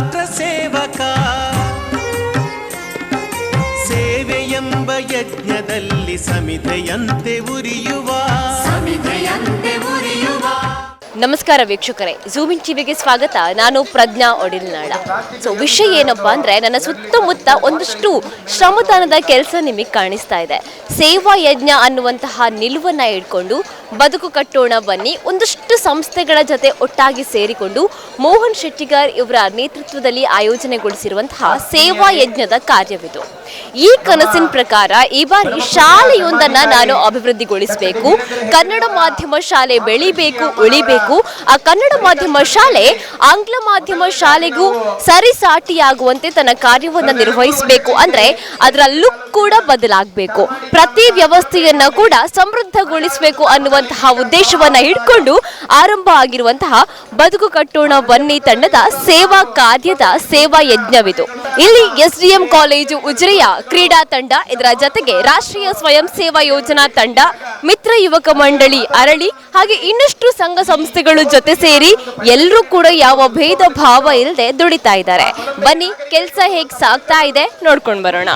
ರಾಷ್ಟ್ರ ಸೇವಕ ಸೇವೆಯೆಂಬ ಯಜ್ಞದಲ್ಲಿ ಸಮಿತೆಯಂತೆ ಉರಿಯುವ. ಸಮಿತೆಯಂತೆ ಉರಿಯುವ. ನಮಸ್ಕಾರ ವೀಕ್ಷಕರೇ ಜೂಮಿನ್ ಟಿವಿಗೆ ಸ್ವಾಗತ. ನಾನು ಪ್ರಜ್ಞಾ ಒಡಿಲ್ನಾಡ ಸೊ ವಿಷಯ ಏನಪ್ಪಾ ಅಂದ್ರೆ ನನ್ನ ಸುತ್ತಮುತ್ತ ಒಂದಷ್ಟು ಶ್ರಮದಾನದ ಕೆಲಸ ನಿಮಗೆ ಕಾಣಿಸ್ತಾ ಇದೆ. ಸೇವಾ ಯಜ್ಞ ಅನ್ನುವಂತಹ ನಿಲುವನ್ನ ಇಟ್ಕೊಂಡು ಬದುಕು ಕಟ್ಟೋಣ ಬನ್ನಿ. ಒಂದಷ್ಟು ಸಂಸ್ಥೆಗಳ ಜೊತೆ ಒಟ್ಟಾಗಿ ಸೇರಿಕೊಂಡು ಮೋಹನ್ ಶೆಟ್ಟಿಗಾರ್ ಇವರ ನೇತೃತ್ವದಲ್ಲಿ ಆಯೋಜನೆಗೊಳಿಸಿರುವಂತಹ ಸೇವಾ ಯಜ್ಞದ ಕಾರ್ಯವಿದು. ಈ ಕನಸಿನ ಪ್ರಕಾರ ಈ ಬಾರಿ ಶಾಲೆಯೊಂದನ್ನ ನಾನು ಅಭಿವೃದ್ಧಿಗೊಳಿಸಬೇಕು. ಕನ್ನಡ ಮಾಧ್ಯಮ ಶಾಲೆ ಬೆಳಿಬೇಕು, ಉಳಿಬೇಕು. ಆ ಕನ್ನಡ ಮಾಧ್ಯಮ ಶಾಲೆ ಆಂಗ್ಲ ಮಾಧ್ಯಮ ಶಾಲೆಗೂ ಸರಿಸಾಟಿಯಾಗುವಂತೆ ತನ್ನ ಕಾರ್ಯವನ್ನ ನಿರ್ವಹಿಸಬೇಕು. ಅಂದ್ರೆ ಅದರ ಲುಕ್ ಕೂಡ ಬದಲಾಗಬೇಕು. ಪ್ರತಿ ವ್ಯವಸ್ಥೆಯನ್ನ ಕೂಡ ಸಮೃದ್ಧಗೊಳಿಸಬೇಕು ಅನ್ನುವಂತಹ ಉದ್ದೇಶವನ್ನ ಇಟ್ಕೊಂಡು ಆರಂಭ ಆಗಿರುವಂತಹ ಬದುಕು ಕಟ್ಟೋಣ ಬನ್ನಿ ತಂಡದ ಸೇವಾ ಕಾರ್ಯದ ಸೇವಾ ಯಜ್ಞವಿದು. ಇಲ್ಲಿ ಎಸ್ ಡಿ ಎಂ ಕಾಲೇಜು ಉಜಿರೆಯ ಕ್ರೀಡಾ ತಂಡ, ಇದರ ಜೊತೆಗೆ ರಾಷ್ಟ್ರೀಯ ಸ್ವಯಂ ಸೇವಾ ಯೋಜನಾ ತಂಡ, ಮಿತ್ರ ಯುವಕ ಮಂಡಳಿ ಅರಳಿ, ಹಾಗೆ ಇನ್ನಷ್ಟು ಸಂಘ ಸಂಸ್ಥೆಗಳು ಜೊತೆ ಸೇರಿ ಎಲ್ಲರೂ ಕೂಡ ಯಾವ ಭೇದ ಭಾವ ಇಲ್ಲದೆ ದುಡಿತಾ ಇದ್ದಾರೆ. ಬನ್ನಿ, ಕೆಲಸ ಹೇಗೆ ಸಾಗ್ತಾ ಇದೆ ನೋಡ್ಕೊಂಡು ಬರೋಣ.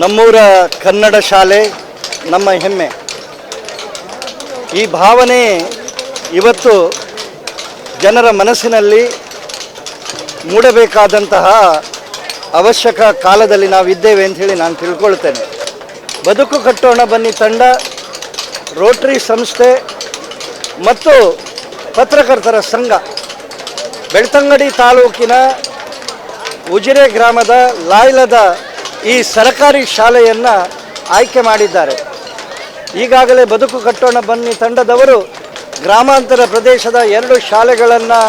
ನಮ್ಮೂರ ಕನ್ನಡ ಶಾಲೆ ನಮ್ಮ ಹೆಮ್ಮೆ. ಈ ಭಾವನೆ ಇವತ್ತು ಜನರ ಮನಸ್ಸಿನಲ್ಲಿ ಮೂಡಬೇಕಾದಂತಹ ಅವಶ್ಯಕ ಕಾಲದಲ್ಲಿ ನಾವಿದ್ದೇವೆ ಹೇಳಿ ನಾನು ತಿಳ್ಕೊಳ್ತೇನೆ. ಬದುಕು ಕಟ್ಟೋಣ ಬನ್ನಿ ತಂಡ, ರೋಟ್ರಿ ಸಂಸ್ಥೆ ಮತ್ತು ಪತ್ರಕರ್ತರ ಸಂಘ. ಬೆಳ್ತಂಗಡಿ ತಾಲೂಕಿನ ಉಜಿರೆ ಗ್ರಾಮದ ಲಾಯ್ಲದ ಈ ಸರಕಾರಿ ಶಾಲೆಯನ್ನು ಆಯ್ಕೆ ಮಾಡಿದ್ದಾರೆ. ಈಗಾಗಲೇ ಬದುಕು ಕಟ್ಟೋಣ ಬನ್ನಿ ತಂಡದವರು ಗ್ರಾಮಾಂತರ ಪ್ರದೇಶದ ಎರಡು ಶಾಲೆಗಳನ್ನು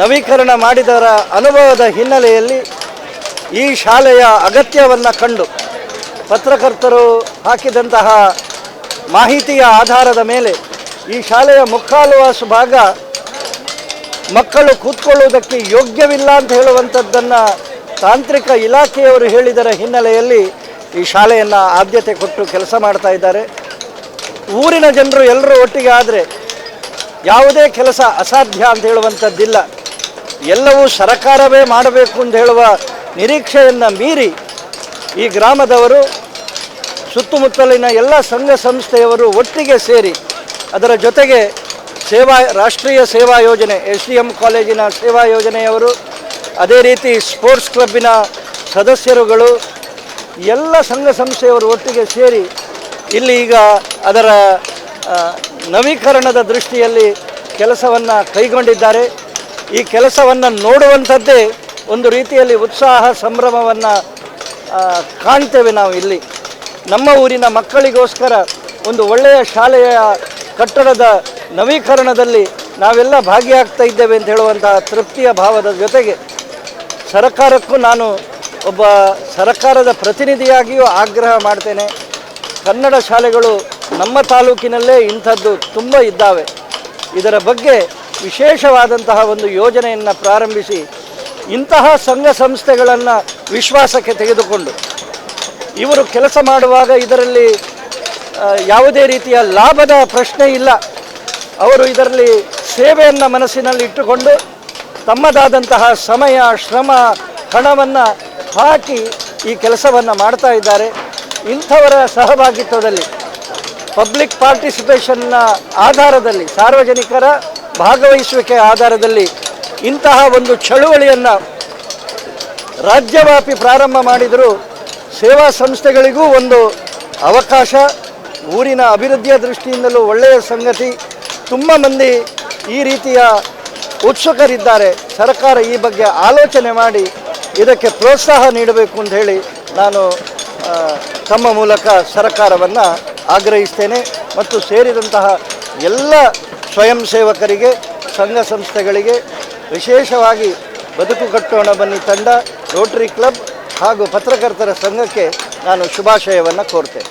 ನವೀಕರಣ ಮಾಡಿದರ ಅನುಭವದ ಹಿನ್ನೆಲೆಯಲ್ಲಿ ಈ ಶಾಲೆಯ ಅಗತ್ಯವನ್ನು ಕಂಡು ಪತ್ರಕರ್ತರು ಹಾಕಿದಂತಹ ಮಾಹಿತಿಯ ಆಧಾರದ ಮೇಲೆ ಈ ಶಾಲೆಯ ಮುಕ್ಕಾಲುವಾಸು ಭಾಗ ಮಕ್ಕಳು ಕೂತ್ಕೊಳ್ಳುವುದಕ್ಕೆ ಯೋಗ್ಯವಿಲ್ಲ ಅಂತ ಹೇಳುವಂಥದ್ದನ್ನು ತಾಂತ್ರಿಕ ಇಲಾಖೆಯವರು ಹೇಳಿದರ ಹಿನ್ನೆಲೆಯಲ್ಲಿ ಈ ಶಾಲೆಯನ್ನು ಆದ್ಯತೆ ಕೊಟ್ಟು ಕೆಲಸ ಮಾಡ್ತಾ ಇದ್ದಾರೆ. ಊರಿನ ಜನರು ಎಲ್ಲರೂ ಒಟ್ಟಿಗೆ ಆದರೆ ಯಾವುದೇ ಕೆಲಸ ಅಸಾಧ್ಯ ಅಂತ ಹೇಳುವಂಥದ್ದಿಲ್ಲ. ಎಲ್ಲವೂ ಸರಕಾರವೇ ಮಾಡಬೇಕು ಅಂತ ಹೇಳುವ ನಿರೀಕ್ಷೆಯನ್ನು ಮೀರಿ ಈ ಗ್ರಾಮದವರು ಸುತ್ತಮುತ್ತಲಿನ ಎಲ್ಲ ಸಂಘ ಸಂಸ್ಥೆಯವರು ಒಟ್ಟಿಗೆ ಸೇರಿ ಅದರ ಜೊತೆಗೆ ಸೇವಾ ರಾಷ್ಟ್ರೀಯ ಸೇವಾ ಯೋಜನೆ, ಎಸ್ ಡಿ ಎಂ ಕಾಲೇಜಿನ ಸೇವಾ ಯೋಜನೆಯವರು ಅದೇ ರೀತಿ ಸ್ಪೋರ್ಟ್ಸ್ ಕ್ಲಬ್ಬಿನ ಸದಸ್ಯರುಗಳು ಎಲ್ಲ ಸಂಘ ಸಂಸ್ಥೆಯವರು ಒಟ್ಟಿಗೆ ಸೇರಿ ಇಲ್ಲಿ ಈಗ ಅದರ ನವೀಕರಣದ ದೃಷ್ಟಿಯಲ್ಲಿ ಕೆಲಸವನ್ನು ಕೈಗೊಂಡಿದ್ದಾರೆ. ಈ ಕೆಲಸವನ್ನು ನೋಡುವಂಥದ್ದೇ ಒಂದು ರೀತಿಯಲ್ಲಿ ಉತ್ಸಾಹ ಸಂಭ್ರಮವನ್ನು ಕಾಣ್ತೇವೆ ನಾವು ಇಲ್ಲಿ. ನಮ್ಮ ಊರಿನ ಮಕ್ಕಳಿಗೋಸ್ಕರ ಒಂದು ಒಳ್ಳೆಯ ಶಾಲೆಯ ಕಟ್ಟಡದ ನವೀಕರಣದಲ್ಲಿ ನಾವೆಲ್ಲ ಭಾಗಿಯಾಗ್ತಾ ಇದ್ದೇವೆ ಅಂತ ಹೇಳುವಂತಹ ತೃಪ್ತಿಯ ಭಾವದ ಜೊತೆಗೆ ಸರಕಾರಕ್ಕೂ ನಾನು ಒಬ್ಬ ಸರ್ಕಾರದ ಪ್ರತಿನಿಧಿಯಾಗಿಯೂ ಆಗ್ರಹ ಮಾಡ್ತೇನೆ. ಕನ್ನಡ ಶಾಲೆಗಳು ನಮ್ಮ ತಾಲೂಕಿನಲ್ಲೇ ಇಂಥದ್ದು ತುಂಬ ಇದ್ದಾವೆ. ಇದರ ಬಗ್ಗೆ ವಿಶೇಷವಾದಂತಹ ಒಂದು ಯೋಜನೆಯನ್ನು ಪ್ರಾರಂಭಿಸಿ ಇಂತಹ ಸಂಘ ಸಂಸ್ಥೆಗಳನ್ನು ವಿಶ್ವಾಸಕ್ಕೆ ತೆಗೆದುಕೊಂಡು ಇವರು ಕೆಲಸ ಮಾಡುವಾಗ ಇದರಲ್ಲಿ ಯಾವುದೇ ರೀತಿಯ ಲಾಭದ ಪ್ರಶ್ನೆ ಇಲ್ಲ. ಅವರು ಇದರಲ್ಲಿ ಸೇವೆಯನ್ನು ಮನಸ್ಸಿನಲ್ಲಿ ಇಟ್ಟುಕೊಂಡು ತಮ್ಮದಾದಂತಹ ಸಮಯ, ಶ್ರಮ, ಹಣವನ್ನು ಹಾಕಿ ಈ ಕೆಲಸವನ್ನು ಮಾಡ್ತಾ ಇದ್ದಾರೆ. ಇಂಥವರ ಸಹಭಾಗಿತ್ವದಲ್ಲಿ, ಪಬ್ಲಿಕ್ ಪಾರ್ಟಿಸಿಪೇಷನ್ನ ಆಧಾರದಲ್ಲಿ, ಸಾರ್ವಜನಿಕರ ಭಾಗವಹಿಸುವಿಕೆ ಆಧಾರದಲ್ಲಿ ಇಂತಹ ಒಂದು ಚಳುವಳಿಯನ್ನು ರಾಜ್ಯವ್ಯಾಪಿ ಪ್ರಾರಂಭ ಮಾಡಿದರೂ ಸೇವಾ ಸಂಸ್ಥೆಗಳಿಗೂ ಒಂದು ಅವಕಾಶ, ಊರಿನ ಅಭಿವೃದ್ಧಿಯ ದೃಷ್ಟಿಯಿಂದಲೂ ಒಳ್ಳೆಯ ಸಂಗತಿ. ತುಂಬ ಮಂದಿ ಈ ರೀತಿಯ ಉತ್ಸುಕರಿದ್ದಾರೆ. ಸರ್ಕಾರ ಈ ಬಗ್ಗೆ ಆಲೋಚನೆ ಮಾಡಿ ಇದಕ್ಕೆ ಪ್ರೋತ್ಸಾಹ ನೀಡಬೇಕು ಅಂತ ಹೇಳಿ ನಾನು ತಮ್ಮ ಮೂಲಕ ಸರ್ಕಾರವನ್ನು ಆಗ್ರಹಿಸ್ತೇನೆ. ಮತ್ತು ಸೇರಿದಂತಹ ಎಲ್ಲ ಸ್ವಯಂ ಸೇವಕರಿಗೆ, ಸಂಘ ಸಂಸ್ಥೆಗಳಿಗೆ ವಿಶೇಷವಾಗಿ ಬದುಕು ಕಟ್ಟೋಣ ಬನ್ನಿ ತಂಡ, ರೋಟರಿ ಕ್ಲಬ್ ಹಾಗೂ ಪತ್ರಕರ್ತರ ಸಂಘಕ್ಕೆ ನಾನು ಶುಭಾಶಯವನ್ನು ಕೋರ್ತೇನೆ.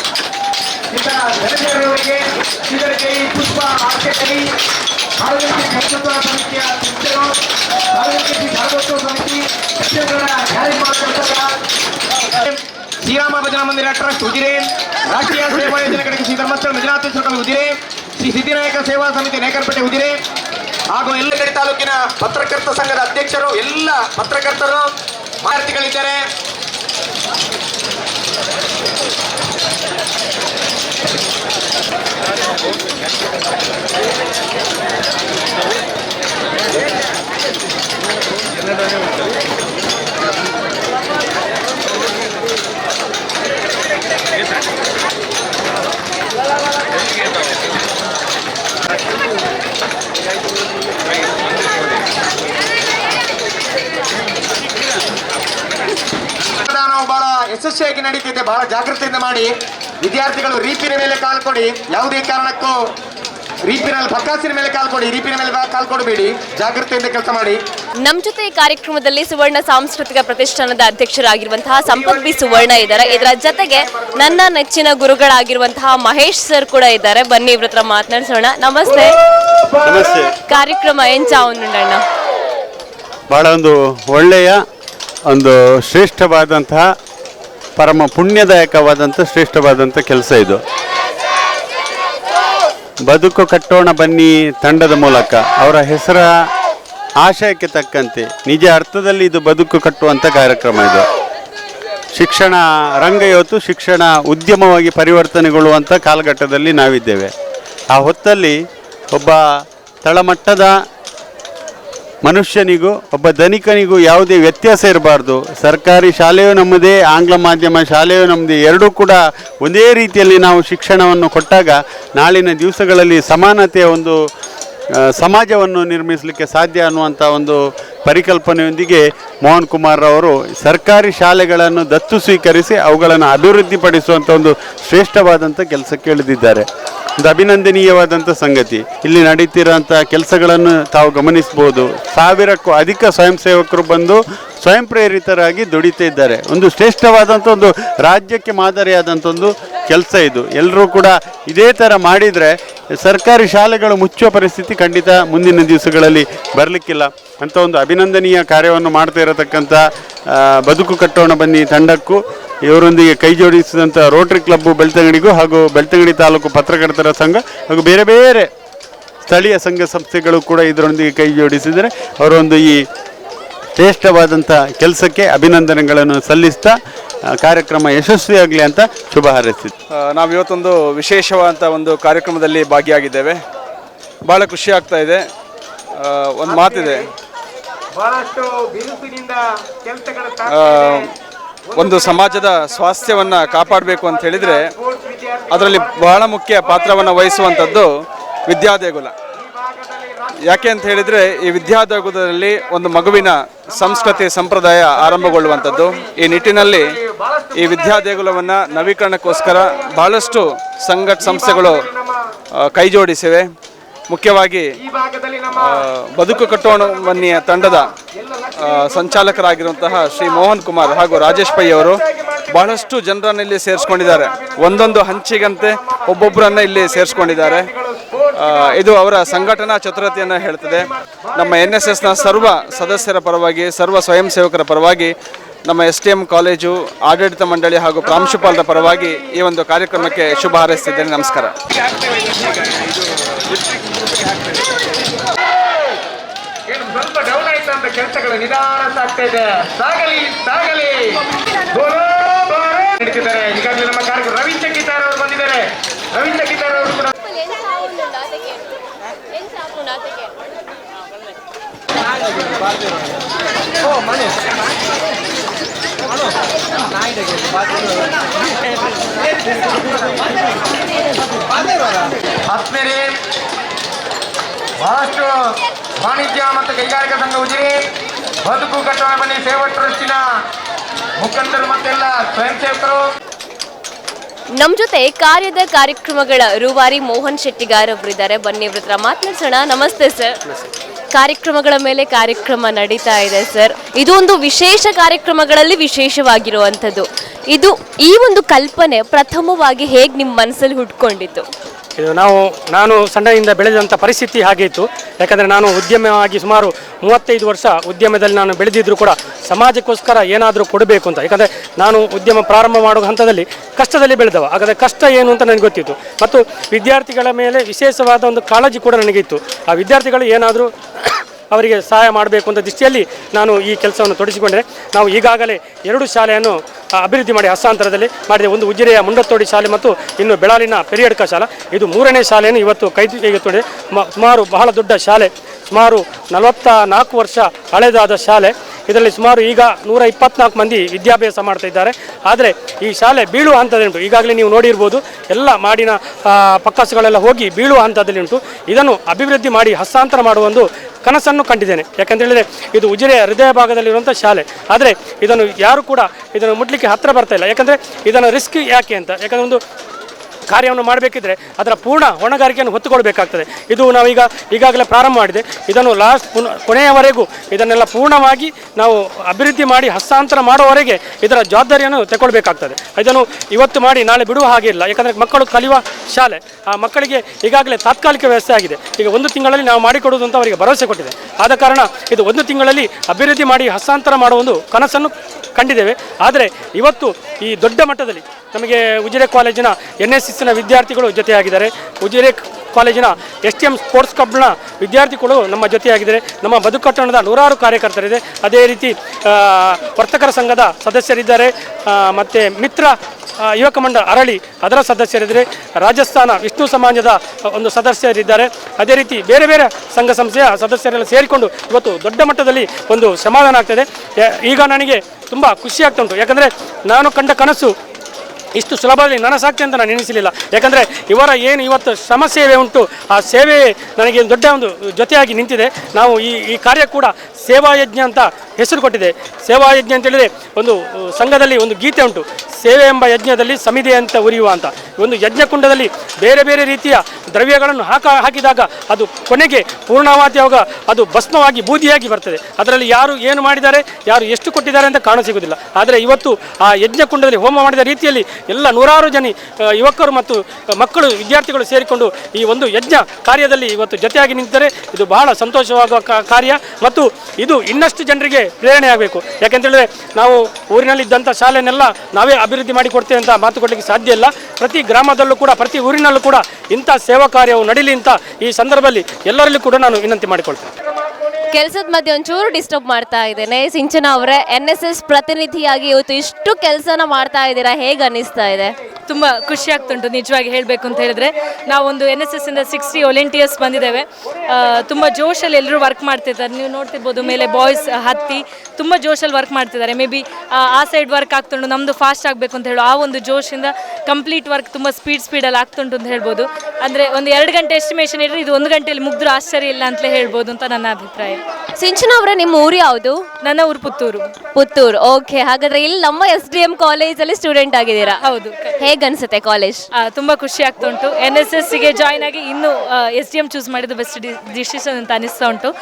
ಇದರಿಗೆ ಈ ಪುಷ್ಪ ಆರ್ಚಕರಿ ಸಾರ್ವಜನಿಕ ಕಾರ್ಯಕರ್ತರ ಸಮಿತಿಯ ಅಧ್ಯಕ್ಷರು ಸಾರ್ವಜನಿಕ ಕಾರ್ಯಕರ್ತರ ಸಮಿತಿ ಅಧ್ಯಕ್ಷರ ಜಾರಿ ಶ್ರೀರಾಮ ಭಜನಾ ಮಂದಿರ ಟ್ರಸ್ಟ್ ಉಜಿರೆ, ರಾಷ್ಟ್ರೀಯ ಸೇವಾ ಯೋಜನೆ ಕಡೆಗೆ ಶ್ರೀ ಧರ್ಮಸ್ಥಳ ಮಂಜುನಾಥೇಶ್ವರ ಉಜಿರೆ, ಶ್ರೀ ಸಿದ್ಧಿನಾಯಕ ಸೇವಾ ಸಮಿತಿ ನೇಕರ್ಪೇಟೆ ಉಜಿರೆ, ಹಾಗೂ ಎಲ್ಲಗಡಿ ತಾಲೂಕಿನ ಪತ್ರಕರ್ತ ಸಂಘದ ಅಧ್ಯಕ್ಷರು, ಎಲ್ಲ ಪತ್ರಕರ್ತರು ಮಾಹಿತಿಗಳಿದ್ದಾರೆ என்னதானே ಜಾಗೃತಿಯಿಂದ ಮಾಡಿ ವಿದ್ಯಾರ್ಥಿಗಳು ರೀಪಿನ ಮೇಲೆ ಕಾಲು ಕೊಡಿ. ಯಾವುದೇ ಕಾರಣಕ್ಕೂ ರೀಪಿನಲ್ಲಿ ಬಕಾಸಿನ ಮೇಲೆ ಕಾಲು ಕೊಡಿ. ರೀಪಿನ ಮೇಲೆ ಕಾಲು ಕೊಡಬೇಡಿ. ಜಾಗೃತಿಯಿಂದ ಕೆಲಸ ಮಾಡಿ. ನಮ್ಮ ಜೊತೆ ಈ ಕಾರ್ಯಕ್ರಮದಲ್ಲಿ ಸುವರ್ಣ ಸಾಂಸ್ಕೃತಿಕ ಪ್ರತಿಷ್ಠಾನದ ಅಧ್ಯಕ್ಷರಾಗಿರುವಂತಹ ಸಂಪತ್ ಬಿ ಸುವರ್ಣ ಇದ್ದಾರೆ. ಇದರ ಜೊತೆಗೆ ನನ್ನ ನೆಚ್ಚಿನ ಗುರುಗಳಾಗಿರುವಂತಹ ಮಹೇಶ್ ಸರ್ ಕೂಡ ಇದ್ದಾರೆ. ಬನ್ನಿ ಇವ್ರ ಹತ್ರ ಮಾತನಾಡ್ಸೋಣ. ನಮಸ್ತೆ. ನಮಸ್ತೆ. ಕಾರ್ಯಕ್ರಮ ಏನ್ ಚಾವುಂಡಣ್ಣ ಬಹಳ ಒಂದು ಒಳ್ಳೆಯ ಒಂದು ಶ್ರೇಷ್ಠವಾದಂತಹ ಪರಮ ಪುಣ್ಯದಾಯಕವಾದಂಥ ಶ್ರೇಷ್ಠವಾದಂಥ ಕೆಲಸ ಇದು. ಬದುಕು ಕಟ್ಟೋಣ ಬನ್ನಿ ತಂಡದ ಮೂಲಕ. ಅವರ ಹೆಸರ ಆಶಯಕ್ಕೆ ತಕ್ಕಂತೆ. ನಿಜ ಅರ್ಥದಲ್ಲಿ ಇದು ಬದುಕು ಕಟ್ಟುವಂಥ ಕಾರ್ಯಕ್ರಮ ಇದು. ಶಿಕ್ಷಣ ರಂಗ ಇವತ್ತು ಶಿಕ್ಷಣ ಉದ್ಯಮವಾಗಿ ಪರಿವರ್ತನೆಗೊಳ್ಳುವಂಥ ಕಾಲಘಟ್ಟದಲ್ಲಿ ನಾವಿದ್ದೇವೆ. ಆ ಹೊತ್ತಲ್ಲಿ ಒಬ್ಬ ತಳಮಟ್ಟದ ಮನುಷ್ಯನಿಗೂ, ಒಬ್ಬ ಧನಿಕನಿಗೂ ಯಾವುದೇ ವ್ಯತ್ಯಾಸ ಇರಬಾರ್ದು. ಸರ್ಕಾರಿ ಶಾಲೆಯೂ ನಮ್ಮದೇ, ಆಂಗ್ಲ ಮಾಧ್ಯಮ ಶಾಲೆಯೂ ನಮ್ಮದೇ, ಎರಡೂ ಕೂಡ ಒಂದೇ ರೀತಿಯಲ್ಲಿ ನಾವು ಶಿಕ್ಷಣವನ್ನು ಕೊಟ್ಟಾಗ ನಾಳಿನ ದಿವಸಗಳಲ್ಲಿ ಸಮಾನತೆಯ ಒಂದು ಸಮಾಜವನ್ನು ನಿರ್ಮಿಸಲಿಕ್ಕೆ ಸಾಧ್ಯ ಅನ್ನುವಂಥ ಒಂದು ಪರಿಕಲ್ಪನೆಯೊಂದಿಗೆ ಮೋಹನ್ ಕುಮಾರ್ ಅವರು ಸರ್ಕಾರಿ ಶಾಲೆಗಳನ್ನು ದತ್ತು ಸ್ವೀಕರಿಸಿ ಅವುಗಳನ್ನು ಅಭಿವೃದ್ಧಿಪಡಿಸುವಂಥ ಒಂದು ಶ್ರೇಷ್ಠವಾದಂಥ ಕೆಲಸಕ್ಕೆ ಇಳಿದಿದ್ದಾರೆ. ಒಂದು ಅಭಿನಂದನೀಯವಾದಂಥ ಸಂಗತಿ. ಇಲ್ಲಿ ನಡೀತಿರೋಂಥ ಕೆಲಸಗಳನ್ನು ತಾವು ಗಮನಿಸ್ಬೋದು. ಸಾವಿರಕ್ಕೂ ಅಧಿಕ ಸ್ವಯಂ ಸೇವಕರು ಬಂದು ಸ್ವಯಂ ಪ್ರೇರಿತರಾಗಿ ದುಡಿತಾ ಇದ್ದಾರೆ. ಒಂದು ಶ್ರೇಷ್ಠವಾದಂಥ ಒಂದು ರಾಜ್ಯಕ್ಕೆ ಮಾದರಿಯಾದಂಥ ಒಂದು ಕೆಲಸ ಇದು. ಎಲ್ಲರೂ ಕೂಡ ಇದೇ ಥರ ಮಾಡಿದರೆ ಸರ್ಕಾರಿ ಶಾಲೆಗಳು ಮುಚ್ಚುವ ಪರಿಸ್ಥಿತಿ ಖಂಡಿತ ಮುಂದಿನ ದಿವಸಗಳಲ್ಲಿ ಬರಲಿಕ್ಕಿಲ್ಲ. ಅಂತ ಒಂದು ಅಭಿನಂದನೀಯ ಕಾರ್ಯವನ್ನು ಮಾಡ್ತಾ ಇರತಕ್ಕಂಥ ಬದುಕು ಕಟ್ಟೋಣ ಬನ್ನಿ ತಂಡಕ್ಕೂ. ಇವರೊಂದಿಗೆ ಕೈ ಜೋಡಿಸಿದಂಥ ರೋಟರಿ ಕ್ಲಬ್ ಬೆಳ್ತಂಗಡಿಗೂ ಹಾಗೂ ಬೆಳ್ತಂಗಡಿ ತಾಲೂಕು ಪತ್ರಕರ್ತರ ಸಂಘ ಹಾಗೂ ಬೇರೆ ಬೇರೆ ಸ್ಥಳೀಯ ಸಂಘ ಸಂಸ್ಥೆಗಳು ಕೂಡ ಇದರೊಂದಿಗೆ ಕೈ ಜೋಡಿಸಿದರೆ ಅವರೊಂದು ಈ ಶ್ರೇಷ್ಠವಾದಂಥ ಕೆಲಸಕ್ಕೆ ಅಭಿನಂದನೆಗಳನ್ನು ಸಲ್ಲಿಸ್ತಾ ಕಾರ್ಯಕ್ರಮ ಯಶಸ್ವಿಯಾಗಲಿ ಅಂತ ಶುಭ ಹಾರೈಸಿದ್ದು ನಾವು ಇವತ್ತೊಂದು ವಿಶೇಷವಾದಂಥ ಒಂದು ಕಾರ್ಯಕ್ರಮದಲ್ಲಿ ಭಾಗಿಯಾಗಿದ್ದೇವೆ. ಭಾಳ ಖುಷಿ ಆಗ್ತಾ ಇದೆ. ಒಂದು ಮಾತಿದೆ. ಬಹಳಷ್ಟು ಬಿರುಸಿನಿಂದ ಕೆಲಸಗಳ ಆ, ಒಂದು ಸಮಾಜದ ಸ್ವಾಸ್ಥ್ಯವನ್ನು ಕಾಪಾಡಬೇಕು ಅಂತ ಹೇಳಿದರೆ ಅದರಲ್ಲಿ ಬಹಳ ಮುಖ್ಯ ಪಾತ್ರವನ್ನು ವಹಿಸುವಂಥದ್ದು ವಿದ್ಯಾದೇಗುಲ. ಯಾಕೆ ಅಂತ ಹೇಳಿದರೆ ಈ ವಿದ್ಯಾದೇಗುಲದಲ್ಲಿ ಒಂದು ಮಗುವಿನ ಸಂಸ್ಕೃತಿ ಸಂಪ್ರದಾಯ ಆರಂಭಗೊಳ್ಳುವಂಥದ್ದು. ಈ ನಿಟ್ಟಿನಲ್ಲಿ ಈ ವಿದ್ಯಾದೇಗುಲವನ್ನು ನವೀಕರಣಕ್ಕೋಸ್ಕರ ಬಹಳಷ್ಟು ಸಂಘ ಸಂಸ್ಥೆಗಳು ಆ, ಕೈ ಜೋಡಿಸಿವೆ ಮುಖ್ಯವಾಗಿ ಬದುಕು ಕಟ್ಟೋಣ ಬನ್ನಿಯ ತಂಡದ ಸಂಚಾಲಕರಾಗಿರುವಂತಹ ಶ್ರೀ ಮೋಹನ್ ಕುಮಾರ್ ಹಾಗೂ ರಾಜೇಶ್ ಪೈ ಅವರು ಬಹಳಷ್ಟು ಜನರನ್ನ ಇಲ್ಲಿ ಸೇರಿಸ್ಕೊಂಡಿದ್ದಾರೆ. ಒಂದೊಂದು ಹಂಚಿಗಂತೆ ಒಬ್ಬೊಬ್ಬರನ್ನ ಇಲ್ಲಿ ಸೇರಿಸ್ಕೊಂಡಿದ್ದಾರೆ. ಇದು ಅವರ ಸಂಘಟನಾ ಚತುರತೆಯನ್ನು ಹೇಳ್ತದೆ. ನಮ್ಮ ಎನ್ ಎಸ್ ಎಸ್ನ ಸರ್ವ ಸದಸ್ಯರ ಪರವಾಗಿ ಸರ್ವ ಸ್ವಯಂ ಸೇವಕರ ಪರವಾಗಿ ನಮ್ಮ ಎಸ್ ಟಿ ಎಂ ಕಾಲೇಜು ಆಡಳಿತ ಮಂಡಳಿ ಹಾಗೂ ಪ್ರಾಂಶುಪಾಲರ ಪರವಾಗಿ ಈ ಒಂದು ಕಾರ್ಯಕ್ರಮಕ್ಕೆ ಶುಭ ಹಾರೈಸ್ತಿದ್ದೇನೆ. ನಮಸ್ಕಾರ. ಏನು ಸ್ವಲ್ಪ ಡೌನ್ ಆಯ್ತು ಅಂತ ಕೆಲಸಗಳು ನಿಧಾನ ಸಾಗ್ತಾ ಇದೆ. ಸಾಗಲಿ ಸಾಗಲಿ. ಬೋಲೋ ಭಾರತ್ ನಡೀತಿದ್ದಾರೆ. ಈಗಾಗಲೇ ನಮ್ಮ ಕಾರ್ಯಕ್ರಮ ರವಿ ಚಕಿತಾರ್ ಅವರು ಬಂದಿದ್ದಾರೆ. ರವಿ ಚಕಿತಾರ್ ಅವರು ಕೂಡ ಆತ್ಮೇಲೆ ಬಹಳಷ್ಟು ವಾಣಿಜ್ಯ ಮತ್ತು ಕೈಗಾರಿಕಾ ಸಂಘ ಉಜಿರಿ, ಬದುಕು ಕಟ್ಟೋಣ ಬನ್ನಿ ಸೇವಾ ಟ್ರಸ್ಟಿನ ಮುಖಂಡರು ಮತ್ತೆಲ್ಲ ಸ್ವಯಂ ಸೇವಕರು ನಮ್ಮ ಜೊತೆ ಕಾರ್ಯದ ಕಾರ್ಯಕ್ರಮಗಳ ರೂವಾರಿ ಮೋಹನ್ ಶೆಟ್ಟಿಗಾರ್ ಅವರಿದ್ದಾರೆ. ಬನ್ನಿ ಇವ್ರ ಹತ್ರ ಮಾತನಾಡ್ಸೋಣ. ನಮಸ್ತೆ, ಸರ್. ಕಾರ್ಯಕ್ರಮಗಳ ಮೇಲೆ ಕಾರ್ಯಕ್ರಮ ನಡೀತಾ ಇದೆ, ಸರ್. ಇದು ಒಂದು ವಿಶೇಷ ಕಾರ್ಯಕ್ರಮಗಳಲ್ಲಿ ವಿಶೇಷವಾಗಿರುವಂಥದ್ದು. ಇದು ಈ ಒಂದು ಕಲ್ಪನೆ ಪ್ರಥಮವಾಗಿ ಹೇಗೆ ನಿಮ್ಮ ಮನಸ್ಸಲ್ಲಿ ಹುಟ್ಕೊಂಡಿತ್ತು? ಇದು ನಾವು, ನಾನು ಸಣ್ಣದಿಂದ ಬೆಳೆದಂಥ ಪರಿಸ್ಥಿತಿ ಹಾಗೆ ಇತ್ತು ಯಾಕಂದರೆ ನಾನು ಉದ್ಯಮವಾಗಿ ಸುಮಾರು ಮೂವತ್ತೈದು ವರ್ಷ ಉದ್ಯಮದಲ್ಲಿ ನಾನು ಬೆಳೆದಿದ್ದರೂ ಕೂಡ ಸಮಾಜಕ್ಕೋಸ್ಕರ ಏನಾದರೂ ಕೊಡಬೇಕು ಅಂತ. ಯಾಕಂದರೆ ನಾನು ಉದ್ಯಮ ಪ್ರಾರಂಭ ಮಾಡುವ ಹಂತದಲ್ಲಿ ಕಷ್ಟದಲ್ಲಿ ಬೆಳೆದವ. ಹಾಗಾದರೆ ಕಷ್ಟ ಏನು ಅಂತ ನನಗೆ ಗೊತ್ತಿತ್ತು. ಮತ್ತು ವಿದ್ಯಾರ್ಥಿಗಳ ಮೇಲೆ ವಿಶೇಷವಾದ ಒಂದು ಕಾಳಜಿ ಕೂಡ ನನಗಿತ್ತು. ಆ ವಿದ್ಯಾರ್ಥಿಗಳು ಏನಾದರೂ ಅವರಿಗೆ ಸಹಾಯ ಮಾಡಬೇಕು ಅಂತ ದೃಷ್ಟಿಯಲ್ಲಿ ನಾನು ಈ ಕೆಲಸವನ್ನು ತೊಡಗಿಸಿಕೊಂಡೆ. ನಾವು ಈಗಾಗಲೇ ಎರಡು ಶಾಲೆಯನ್ನು ಅಭಿವೃದ್ಧಿ ಮಾಡಿ ಹಸ್ತಾಂತರದಲ್ಲಿ ಮಾಡಿದೆ ಒಂದು ಉಜಿರೆಯ ಮುಂಡತ್ತೋಡಿ ಶಾಲೆ ಮತ್ತು ಇನ್ನು ಬೆಳಾಲಿನ ಪೆರಿಯಡ್ಕ ಶಾಲೆ. ಇದು ಮೂರನೇ ಶಾಲೆಯನ್ನು ಇವತ್ತು ಕೈಗೆತ್ತಿಕೊಂಡಿದೆ ಸುಮಾರು ಬಹಳ ದೊಡ್ಡ ಶಾಲೆ. ಸುಮಾರು ನಲವತ್ತ ನಾಲ್ಕು ವರ್ಷ ಹಳೆದಾದ ಶಾಲೆ. ಇದರಲ್ಲಿ ಸುಮಾರು ಈಗ ನೂರ ಇಪ್ಪತ್ನಾಲ್ಕು ಮಂದಿ ವಿದ್ಯಾಭ್ಯಾಸ ಮಾಡ್ತಾ ಇದ್ದಾರೆ. ಆದರೆ ಈ ಶಾಲೆ ಬೀಳುವ ಹಂತದಲ್ಲಿ ಉಂಟು. ಈಗಾಗಲೇ ನೀವು ನೋಡಿರ್ಬೋದು, ಎಲ್ಲ ಮಾಡಿನ ಪಕ್ಕಾಸುಗಳೆಲ್ಲ ಹೋಗಿ ಬೀಳುವ ಹಂತದಲ್ಲಿ ಉಂಟು. ಇದನ್ನು ಅಭಿವೃದ್ಧಿ ಮಾಡಿ ಹಸ್ತಾಂತರ ಮಾಡುವ ಒಂದು ಕನಸನ್ನು ಕಂಡಿದ್ದೇನೆ. ಯಾಕಂತ ಹೇಳಿದರೆ ಇದು ಉಜಿರೆಯ ಹೃದಯ ಭಾಗದಲ್ಲಿರುವಂಥ ಶಾಲೆ. ಆದರೆ ಇದನ್ನು ಯಾರು ಕೂಡ ಇದನ್ನು ಮುಟ್ಲಿಕ್ಕೆ ಹತ್ತಿರ ಬರ್ತಾ ಇಲ್ಲ. ಯಾಕಂದರೆ ಇದನ್ನು ರಿಸ್ಕ್ ಯಾಕೆ ಅಂತ. ಯಾಕಂದರೆ ಒಂದು ಕಾರ್ಯವನ್ನು ಮಾಡಬೇಕಿದ್ರೆ ಅದರ ಪೂರ್ಣ ಹೊಣೆಗಾರಿಕೆಯನ್ನು ಹೊತ್ತುಕೊಳ್ಬೇಕಾಗ್ತದೆ. ಇದು ನಾವೀಗ ಈಗಾಗಲೇ ಪ್ರಾರಂಭ ಮಾಡಿದೆ. ಇದನ್ನು ಲಾಸ್ಟ್ ಕೊನೆಯವರೆಗೂ ಇದನ್ನೆಲ್ಲ ಪೂರ್ಣವಾಗಿ ನಾವು ಅಭಿವೃದ್ಧಿ ಮಾಡಿ ಹಸ್ತಾಂತರ ಮಾಡುವವರೆಗೆ ಇದರ ಜವಾಬ್ದಾರಿಯನ್ನು ತಗೊಳ್ಬೇಕಾಗ್ತದೆ ಇದನ್ನು ಇವತ್ತು ಮಾಡಿ ನಾಳೆ ಬಿಡುವ ಹಾಗೆ ಇಲ್ಲ. ಯಾಕಂದರೆ ಮಕ್ಕಳು ಕಲಿಯುವ ಶಾಲೆ, ಆ ಮಕ್ಕಳಿಗೆ ಈಗಾಗಲೇ ತಾತ್ಕಾಲಿಕ ವ್ಯವಸ್ಥೆ ಆಗಿದೆ. ಈಗ ಒಂದು ತಿಂಗಳಲ್ಲಿ ನಾವು ಮಾಡಿಕೊಡುವುದು ಅಂತ ಅವರಿಗೆ ಭರವಸೆ ಕೊಟ್ಟಿದೆ. ಆದ ಕಾರಣ ಇದು ಒಂದು ತಿಂಗಳಲ್ಲಿ ಅಭಿವೃದ್ಧಿ ಮಾಡಿ ಹಸ್ತಾಂತರ ಮಾಡುವ ಒಂದು ಕನಸನ್ನು ಕಂಡಿದ್ದೇವೆ. ಆದರೆ ಇವತ್ತು ಈ ದೊಡ್ಡ ಮಟ್ಟದಲ್ಲಿ ನಮಗೆ ಉಜಿರೆ ಕಾಲೇಜಿನ ಎನ್ ಎಸ್ ಎಸ್ನ ವಿದ್ಯಾರ್ಥಿಗಳು ಜೊತೆಯಾಗಿದ್ದಾರೆ. ಉಜಿರೆ ಕಾಲೇಜಿನ ಎಸ್ ಟಿ ಎಂ ಸ್ಪೋರ್ಟ್ಸ್ ಕ್ಲಬ್ನ ವಿದ್ಯಾರ್ಥಿಗಳು ನಮ್ಮ ಜೊತೆಯಾಗಿದ್ದಾರೆ. ನಮ್ಮ ಬದುಕಟ್ಟಣದ ನೂರಾರು ಕಾರ್ಯಕರ್ತರಿದೆ. ಅದೇ ರೀತಿ ವರ್ತಕರ ಸಂಘದ ಸದಸ್ಯರಿದ್ದಾರೆ. ಮತ್ತು ಮಿತ್ರ ಯುವಕ ಮಂಡಳ ಅರಳಿ ಅದರ ಸದಸ್ಯರಿದ್ದಾರೆ. ರಾಜಸ್ಥಾನ ವಿಷ್ಣು ಸಮಾಜದ ಒಂದು ಸದಸ್ಯರಿದ್ದಾರೆ. ಅದೇ ರೀತಿ ಬೇರೆ ಬೇರೆ ಸಂಘ ಸಂಸ್ಥೆಯ ಸದಸ್ಯರೆಲ್ಲ ಸೇರಿಕೊಂಡು ಇವತ್ತು ದೊಡ್ಡ ಮಟ್ಟದಲ್ಲಿ ಒಂದು ಸಮಾಧಾನ ಆಗ್ತದೆ. ಈಗ ನನಗೆ ತುಂಬ ಖುಷಿ ಉಂಟು. ಯಾಕಂದರೆ ನಾನು ಕಂಡ ಕನಸು ಇಷ್ಟು ಸುಲಭದಲ್ಲಿ ನನಸಾಗ್ತದೆ ಅಂತ ನಾನು ಎಣಿಸಲಿಲ್ಲ. ಯಾಕಂದರೆ ಇವರ ಏನು ಇವತ್ತು ಶ್ರಮ ಸೇವೆ ಉಂಟು, ಆ ಸೇವೆ ನನಗೆ ದೊಡ್ಡ ಒಂದು ಜೊತೆಯಾಗಿ ನಿಂತಿದೆ. ನಾವು ಈ ಈ ಕಾರ್ಯ ಕೂಡ ಸೇವಾ ಯಜ್ಞ ಅಂತ ಹೆಸರು ಕೊಟ್ಟಿದೆ. ಸೇವಾ ಯಜ್ಞ ಅಂತ ಹೇಳಿದರೆ ಒಂದು, ಸಂಘದಲ್ಲಿ ಒಂದು ಗೀತೆ ಉಂಟು. ಸೇವೆ ಎಂಬ ಯಜ್ಞದಲ್ಲಿ ಸಮಿದೆ ಅಂತ ಉರಿಯುವ ಅಂತ. ಒಂದು ಯಜ್ಞಕುಂಡದಲ್ಲಿ ಬೇರೆ ಬೇರೆ ರೀತಿಯ ದ್ರವ್ಯಗಳನ್ನು ಹಾಕ, ಹಾಕಿದಾಗ ಅದು ಕೊನೆಗೆ ಪೂರ್ಣವಾದ್ಯವಾಗ ಅದು ಭಸ್ಮವಾಗಿ, ಬೂದಿಯಾಗಿ ಬರ್ತದೆ. ಅದರಲ್ಲಿ ಯಾರು ಏನು ಮಾಡಿದ್ದಾರೆ, ಯಾರು ಎಷ್ಟು ಕೊಟ್ಟಿದ್ದಾರೆ ಅಂತ ಕಾಣ ಸಿಗುವುದಿಲ್ಲ ಆದರೆ ಇವತ್ತು ಆ ಯಜ್ಞಕುಂಡದಲ್ಲಿ ಹೋಮ ಮಾಡಿದ ರೀತಿಯಲ್ಲಿ ಎಲ್ಲ ನೂರಾರು ಜನ ಯುವಕರು ಮತ್ತು ಮಕ್ಕಳು, ವಿದ್ಯಾರ್ಥಿಗಳು ಸೇರಿಕೊಂಡು ಈ ಒಂದು ಯಜ್ಞ ಕಾರ್ಯದಲ್ಲಿ ಇವತ್ತು ಜೊತೆಯಾಗಿ ನಿಂತಿದ್ದಾರೆ. ಇದು ಬಹಳ ಸಂತೋಷವಾಗುವ ಕಾರ್ಯ ಮತ್ತು ಇದು ಇನ್ನಷ್ಟು ಜನರಿಗೆ ಪ್ರೇರಣೆ ಆಗಬೇಕು. ಯಾಕೆಂತೇಳಿದ್ರೆ ನಾವು ಊರಿನಲ್ಲಿದ್ದಂಥ ಶಾಲೆನೆಲ್ಲ ನಾವೇ ಅಭಿವೃದ್ಧಿ ಮಾಡಿ ಕೊಡ್ತೇವೆ ಅಂತ ಮಾತು ಸಾಧ್ಯ ಇಲ್ಲ. ಪ್ರತಿ ಗ್ರಾಮದಲ್ಲೂ ಕೂಡ, ಪ್ರತಿ ಊರಿನಲ್ಲೂ ಕೂಡ ಇಂಥ ಸೇವಾ ಕಾರ್ಯವು ನಡೀಲಿ ಅಂತ ಈ ಸಂದರ್ಭದಲ್ಲಿ ಎಲ್ಲರಲ್ಲೂ ಕೂಡ ನಾನು ವಿನಂತಿ ಮಾಡಿಕೊಳ್ತೇನೆ. ಕೆಲಸದ ಮಧ್ಯೆ ಒಂಚೂರು ಡಿಸ್ಟರ್ಬ್ ಮಾಡ್ತಾ ಇದ್ದೇನೆ. ಸಿಂಚನ ಅವರೇ ಎನ್ ಎಸ್ ಎಸ್ ಪ್ರತಿನಿಧಿಯಾಗಿ ಇವತ್ತು ಇಷ್ಟು ಕೆಲಸನ ಮಾಡ್ತಾ ಇದ್ದೀರಾ? ಹೇಗೆ ಅನ್ನಿಸ್ತಾ ಇದೆ? ತುಂಬ ಖುಷಿ ಆಗ್ತುಂಟು ನಿಜವಾಗಿ ಹೇಳಬೇಕು ಅಂತ ಹೇಳಿದ್ರೆ. ನಾವೊಂದು ಎನ್ ಎಸ್ ಎಸ್ ಇಂದ ಸಿಕ್ಸ್ಟಿ ವಾಲಂಟಿಯರ್ಸ್ ಬಂದಿದ್ದೇವೆ. ತುಂಬ ಜೋಶಲ್ಲಿ ಎಲ್ಲರೂ ವರ್ಕ್ ಮಾಡ್ತಿದ್ದಾರೆ. ನೀವು ನೋಡ್ತಿರ್ಬೋದು ಮೇಲೆ ಬಾಯ್ಸ್ ಹತ್ತಿ ತುಂಬ ಜೋಶಲ್ಲಿ ವರ್ಕ್ ಮಾಡ್ತಿದ್ದಾರೆ. ಮೇ ಬಿ ಆ ಸೈಡ್ ವರ್ಕ್ ಆಗ್ತುಂಟು ನಮ್ಮದು ಫಾಸ್ಟ್ ಆಗಬೇಕು ಅಂತ ಹೇಳೋ. ಆ ಒಂದು ಜೋಶಿಂದ ಕಂಪ್ಲೀಟ್ ವರ್ಕ್ ತುಂಬ ಸ್ಪೀಡ್ ಸ್ಪೀಡಲ್ಲಿ ಆಗ್ತುಂಟು ಅಂತ ಹೇಳ್ಬೋದು. ಅಂದರೆ ಒಂದು ಎರಡು ಗಂಟೆ ಎಸ್ಟಿಮೇಷನ್ ಇಟ್ಟರೆ ಇದು ಒಂದು ಗಂಟೆಯಲ್ಲಿ ಮುಗಿದ್ರೂ ಆಶ್ಚರ್ಯ ಇಲ್ಲ ಅಂತಲೇ ಹೇಳ್ಬೋದು ಅಂತ ನನ್ನ ಅಭಿಪ್ರಾಯ. ಸಿಂಚನ ಅವರೇ ನಿಮ್ಮ ಊರು ಯಾವುದು? ನನ್ನ ಊರು ಪುತ್ತೂರು. ಪುತ್ತೂರು ಓಕೆ. ಹಾಗಾದ್ರೆ ಇಲ್ಲಿ ನಮ್ಮ ಎಸ್ ಡಿ ಎಂ ಕಾಲೇಜಲ್ಲಿ ಸ್ಟೂಡೆಂಟ್ ಆಗಿದ್ದೀರಾ? ಹೌದು. ಹೇಗೆ ಅನ್ಸುತ್ತೆ ಕಾಲೇಜ್? ಆ, ತುಂಬಾ ಖುಷಿ ಆಗ್ತಾ ಉಂಟು. ಎನ್ ಎಸ್ ಎಸ್ಗೆ ಜಾಯ್ನ್ ಆಗಿ ಇನ್ನು ಎಸ್ ಡಿ ಎಂ ಚೂಸ್ ಮಾಡಿದ ಬೆಸ್ಟ್ ಡಿಸಿಷನ್ ಅಂತ ಅನಿಸ್ತಾ ಉಂಟು.